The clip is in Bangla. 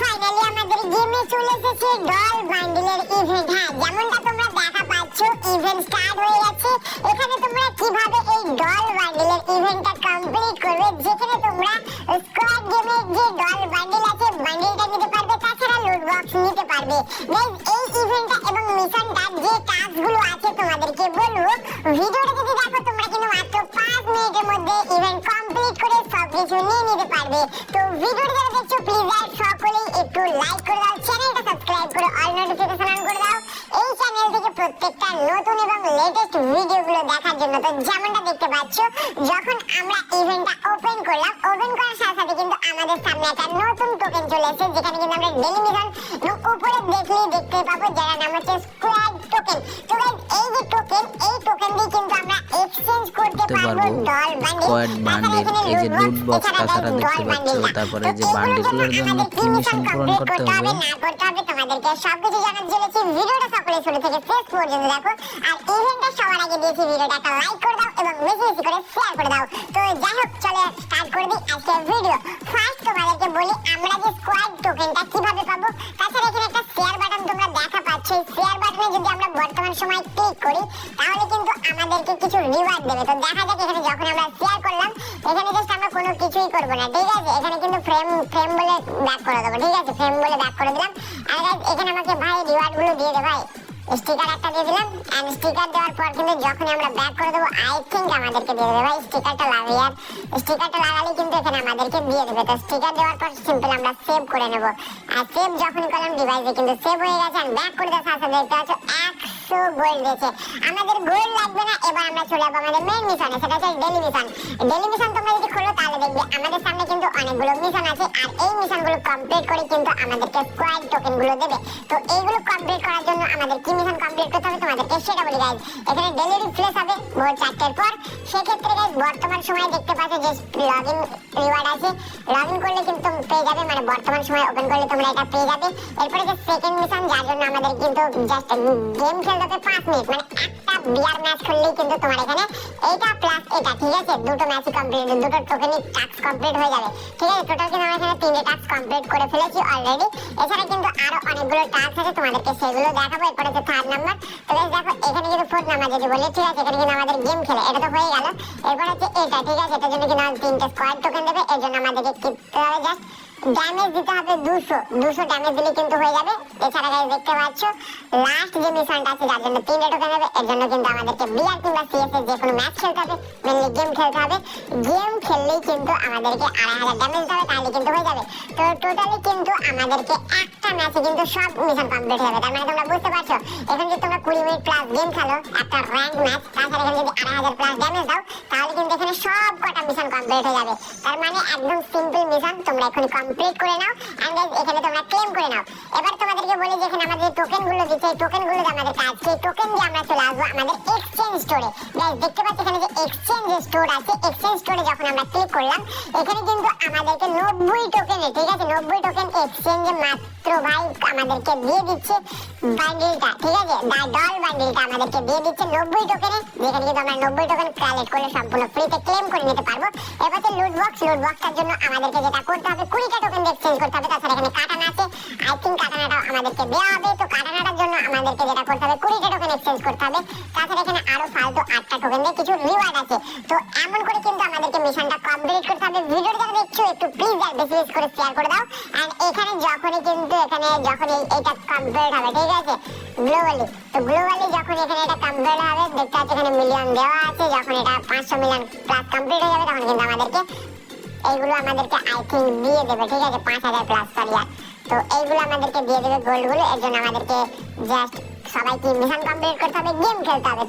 ফাইনালি আমাদের গেমে চলে এসেছে ডল বান্ডিলের ইভেন্ট হ্যাঁ যেমনটা তোমরা দেখা পাচ্ছ ইভেন্ট স্টার্ট হয়ে গেছে। এখানে তোমরা কীভাবে এই ডল বান্ডিলের ইভেন্টটা কমপ্লিট করবে, যেখানে তোমরা স্কোয়াড গেমের যে ডল বান্ডিল আছে বান্ডিলটা নিতে পারবে, তাছাড়া লুট বক্স নিতে পারবে। গাইস এই ইভেন্টটা এবং মিশনটা যে টাস্কগুলো আছে তোমাদেরকে বলব, ভিডিওটা যদি দেখো, তোমরা কিন্তু মাত্র পাঁচ মিনিটের মধ্যে ইভেন্ট কমপ্লিট করে সবকিছু নিয়ে নিতে পারবে। তো ভিডিওটা যারা দেখছ প্লিজ সকলেই একটু লাইক করে দাও চ্যানেলটা সাবস্ক্রাইব করে অল নোটিফিকেশন অন করে দাও। এই চ্যানেল থেকে প্রত্যেকটা নতুন এবং লেটেস্ট ভিডিওগুলো দেখার জন্য তো যেমনটা দেখতে পাচ্ছ, যখন আমরা ইভেন্টটা ওপেন করলাম ওপেন করার সাথে সাথে কিন্তু আমাদের সামনে একটা নতুন টোকেন চলে এসেছে, যেখানে কিন্তু আমরা ডেলি মিশন উপরে দেখলেই দেখতে পাবো, যারা নাম হচ্ছে পারব। বান্ডিল স্কোয়াড বান্ডিল এই যে লুট বক্স তাছাড়া দেখতে পাচ্ছ তারপরে যে বান্ডিলগুলোর জন্য কি মিশন পূরণ করতে হবে না করতে হবে তোমাদেরকে। সবকিছু জানার চলেছি ভিডিওটা সকলে শুরু থেকে শেষ পর্যন্ত দেখো। আর ইভেন্টটা সবার আগে দিয়েছি ভিডিওটা একটা লাইক করে দাও এবং বেশি বেশি করে শেয়ার করে দাও। তো যাই হোক চলে স্টার্ট করে দিই আজকের ভিডিও ফার্স্ট তোমাদেরকে বলি আমরা যে স্কোয়াড টোকেনটা কীভাবে পাবো তাছাড়া এখানে একটা শেয়ার বাটন তোমরা দেখা পাচ্ছ। এই শেয়ার বাটনে যদি আমরা বর্তমান সময় আমাদেরকে কিছু রিওয়ার্ড দেবে। তো দেখা যাক এখানে যখন আমরা শেয়ার করলাম, এখানে জাস্ট আমরা কোনো কিছুই করব না, ঠিক আছে? এখানে কিন্তু ফ্রেম ফ্রেম বলে ব্যাক করে দেবো, ঠিক আছে? ফ্রেম বলে ব্যাক করে দিলাম। আর এখানে আমাকে ভাই রিওয়ার্ডগুলো দিয়ে দে ভাই। স্টিকার একটা দিয়ে দিলাম এন্ড স্টিকার দেওয়ার পর কিন্তু যখন আমরা ব্যাক করে দেবো আই থিঙ্ক আমাদেরকে দিয়ে দেবে ভাই স্টিকারটা লাগাই, আর স্টিকারটা লাগালে কিন্তু এখানে আমাদেরকে দিয়ে দেবে। তো স্টিকার দেওয়ার পর সিম্পল আমরা সেভ করে নেব। আর সেভ যখন করলাম ডিভাইসে কিন্তু সেভ হয়ে গেছে আর ব্যাক করে দেওয়ার সাথে দেখতে পাচ্ছ একশো গোল্ড দিয়েছে আমাদের গোল্ড লাগবে না, এবার আমরা চলে যাব আমাদের মেন মিশনে সেটা হচ্ছে ডেলি মিশন ডেলি মিশন তোমরা যদি খোলো, তাহলে দেখবে আমাদের সামনে কিন্তু অনেকগুলো মিশন আছে, আর এই মিশনগুলো কমপ্লিট করে কিন্তু আমাদেরকে স্কোয়াড টোকেনগুলো দেবে। তো এইগুলো কমপ্লিট করার জন্য আমাদের কি মিশন কমপ্লিট করতে হবে তোমাদেরকে সেটা বলি গাইজ এখানে ডেলি রিফ্রেশ হবে, ভোর চারটের পর। সেক্ষেত্রে গাইজ বর্তমান সময়ে দেখতে পাচ্ছ যে লগ ইন রিওয়ার্ড আছে। লগ ইন করলে কিন্তু পেয়ে যাবে মানে বর্তমান সময় ওপেন করলে তোমরা এটা পেয়ে যাবে। এরপরে যে সেকেন্ড মিশন যার জন্য আমাদের কিন্তু জাস্ট গেম খেলতে হবে পাঁচ মিনিট মানে একটা বিয়ার ম্যাচ খেললেই কিন্তু তোমার এখানে এইটা প্লাস এটা, ঠিক আছে? দুটো ম্যাচই কমপ্লিট দুটো টোকেনই টাস্ক কমপ্লিট হয়ে যাবে। ঠিক আছে? টোটাল কিন্তু আমরা এখানে তিনটে টাস্ক কমপ্লিট করে ফেলেছি অলরেডি এছাড়া কিন্তু আরও অনেকগুলো টাস্ক আছে, তোমাদেরকে সেগুলো দেখাবো। এরপরে হচ্ছে থার্ড নাম্বার তো guys দেখো, এখানে কিন্তু ফোর্থ নাম্বার যদি বলি, ঠিক আছে? এখানে কিন্তু আমাদের গেম খেলে, এটা তো হয়ে গেল। এরপর হচ্ছে এটা, ঠিক আছে? এটার জন্য কিন্তু আমাদের তিনটে স্কোয়াড টোকেন দেবে, এর জন্য আমাদেরকে কিনতে হবে জাস্ট ড্যামেজ দিতে হবে দুশো। দুশো ড্যামেজ দিলে কিন্তু হয়ে যাবে। এছাড়া গাইজ দেখতে পাচ্ছ লাস্ট যে মিশনটা আছে, যার জন্য তিনটে টোকেন দেবে এর জন্য কিন্তু আমাদেরকে বিআর কিংবা সিএস এর যে কোনো ম্যাচ খেলতে হবে। মেনলি গেম খেলতে হবে। গেম খেললেই কিন্তু আমাদেরকে আড়াই হাজার ড্যামেজ দিতে হবে তাহলে কিন্তু হয়ে যাবে। তো টোটালি কিন্তু আমাদেরকে একটা ম্যাচে কিন্তু সব মিশন কমপ্লিট হবে তার মানে তোমরা বুঝতে পারছ, এখন যদি তোমরা কুড়ি মিনিট প্লাস গেম খেলো, একটা র্যাঙ্ক ম্যাচ তাছাড়া এখানে যদি আড়াই হাজার প্লাস ড্যামেজ দাও, তাহলে কিন্তু এখানে সব কটা মিশন কমপ্লিট হয়ে যাবে। তার মানে একদম সিম্পল মিশন তোমরা এখন কমপ্লিট করে নাও এন্ড এখানে তোমরা ক্লেম করে নাও। এবার তোমাদেরকে বলি যে এখানে আমাদের টোকেনগুলো দিচ্ছে এই টোকেনগুলো আমাদের কাজ। সেই টোকেন দিয়ে আমরা চলে আসব আমাদের এক্সচেঞ্জ স্টোরে গাইস দেখতে পাচ্ছ এখানে যে এক্সচেঞ্জ স্টোর আছে। এক্সচেঞ্জ স্টোরে যখন আমরা ক্লিক করলাম, এখানে কিন্তু আমাদেরকে নব্বই টোকেনে ঠিক আছে? নব্বই টোকেন এক্সচেঞ্জে মাত্র ভাই আমাদেরকে দিয়ে দিচ্ছে বান্ডিলটা ঠিক আছে? দা ডল বান্ডিলটা আমাদেরকে দিয়ে দিচ্ছে নব্বই টোকেনে যেখানে কিন্তু আমরা নব্বই টোকেন কালেক্ট করলে সম্পূর্ণ ফ্রিতে ক্লেম করে নিতে পারব। এবার হচ্ছে লুট বক্স লুট বক্সটার জন্য আমাদেরকে যেটা করতে হবে, কুড়িটা টোকেন এক্সচেঞ্জ করতে হবে। তাছাড়া এখানে কাটানা আছে। আই থিঙ্ক কাটানাটাও আমাদেরকে দেওয়া হবে। তো কাটানাটার জন্য আমাদেরকে যেটা করতে হবে কুড়িটা টোকেন এক্সচেঞ্জ করতে হবে। তাছাড়া এখানে আরও ফালতু আটটা টোকেন দিয়ে কিছু রিওয়ার্ড আছে। তো এমন করে কিন্তু আমাদেরকে মিশনটা কমপ্লিট করতে হবে। ভিডিওটা যারা দেখছ, একটু প্লিজ আর বেশি বেশি করে শেয়ার করে দাও। এন্ড এখানে যখনই কিন্তু এখানে যখন এইটা কমপ্লিট হবে, ঠিক আছে? গ্লোবালি তো গ্লোবালি যখন এখানে এটা কমপ্লিট হবে, দেখতে পাচ্ছ এখানে মিলিয়ন দেওয়া আছে। যখন এটা পাঁচশো মিলিয়ন প্লাস কমপ্লিট হয়ে যাবে, তখন কিন্তু আমাদেরকে এইগুলো আমাদেরকে আই থিঙ্ক দিয়ে দেবে, ঠিক আছে? পাঁচ হাজার প্লাস সরি আর তো এইগুলো আমাদেরকে দিয়ে দেবে গোলগুলো এর জন্য আমাদেরকে জাস্ট সবাইকে মিশন কমপ্লিট করতে হবে গেম খেলতে হবে।